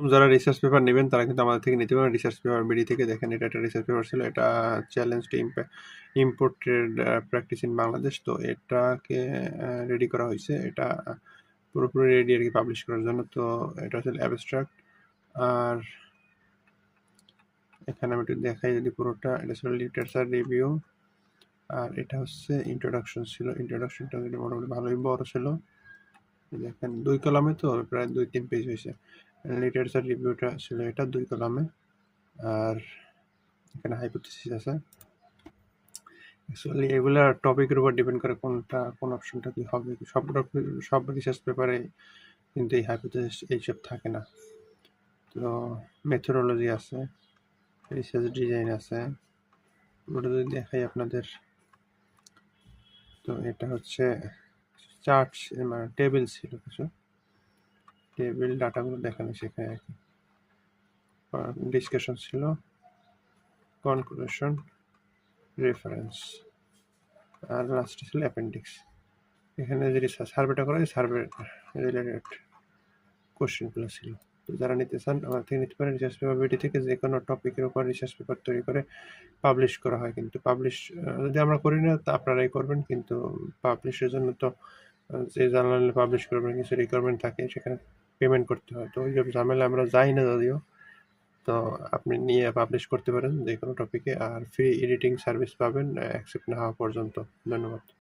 যারা research paper নেবেন, তারা কিন্তু আমাদের থেকে নিতে পারেন রিসার্চ পেপার বিডি থেকে দেখেন, এটা একটা রিসার্চ পেপার ছিল, এটা challenge to imported practice in Bangladesh তো এটাকে রেডি করা হয়েছে। এটা পুরোপুরি রেডি আর কি পাবলিশ করার জন্য। তো এটা হচ্ছে অ্যাবস্ট্রাক্ট আর এখানে আমি একটু দেখাই যদি পুরোটা। এটা ছিল লিটারেচার রিভিউ আর এটা হচ্ছে ইন্ট্রোডাকশন ছিল। ইন্ট্রোডাকশনটা মোটামুটি ভালোই বড় ছিল। দেখেন, দুই কলামে তো প্রায় দুই তিন পেজ হয়েছে। লিটারেচার রিভিউটা ছিল এটা দুই কলামে। আর এখানে হাইপোথিসিস আছে। অ্যাকচুয়ালি এগুলা টপিকের উপর ডিপেন্ড করে কোনটা, কোন অপশনটা কি হবে। সব সব রিসার্চ পেপারে কিন্তু এই হাইপোথিসিস এইসব থাকে না। তো মেথোডোলজি আছে রিসার্চ ডিজাইন আছে। ওটা যদি দেখাই আপনাদের, তো এটা হচ্ছে চার্ট মানে টেবিল ছিল কিছু। টেবিল ডাটাগুলো দেখানো সেখানে আর কি। ডিসকাশন ছিল কনক্লুশন রেফারেন্স আর লাস্টে ছিল অ্যাপেন্ডিক্স এখানে যে সার্ভেটা করা সার্ভে রিলেটেড কোশ্চেনগুলো ছিল। যারা নিতে চান, আমার থেকে নিতে পারেন। রিসার্চ পেপার বিটি থেকে যে কোনো টপিকের উপর রিসার্চ পেপার তৈরি করে পাবলিশ করা হয়। কিন্তু পাবলিশ যদি আমরা করি না, তা আপনারাই করবেন। কিন্তু পাবলিশের জন্য তো যে জার্নালে পাবলিশ করবেন, কিছু রিকোয়ারমেন্ট থাকে, সেখানে পেমেন্ট করতে হয়। তো ওই সব ঝামেলা আমরা যাই না যদিও। তো আপনি নিয়ে পাবলিশ করতে পারেন যে কোনো টপিকে আর ফ্রি এডিটিং সার্ভিস পাবেন অ্যাকসেপ্ট না হওয়া পর্যন্ত। ধন্যবাদ।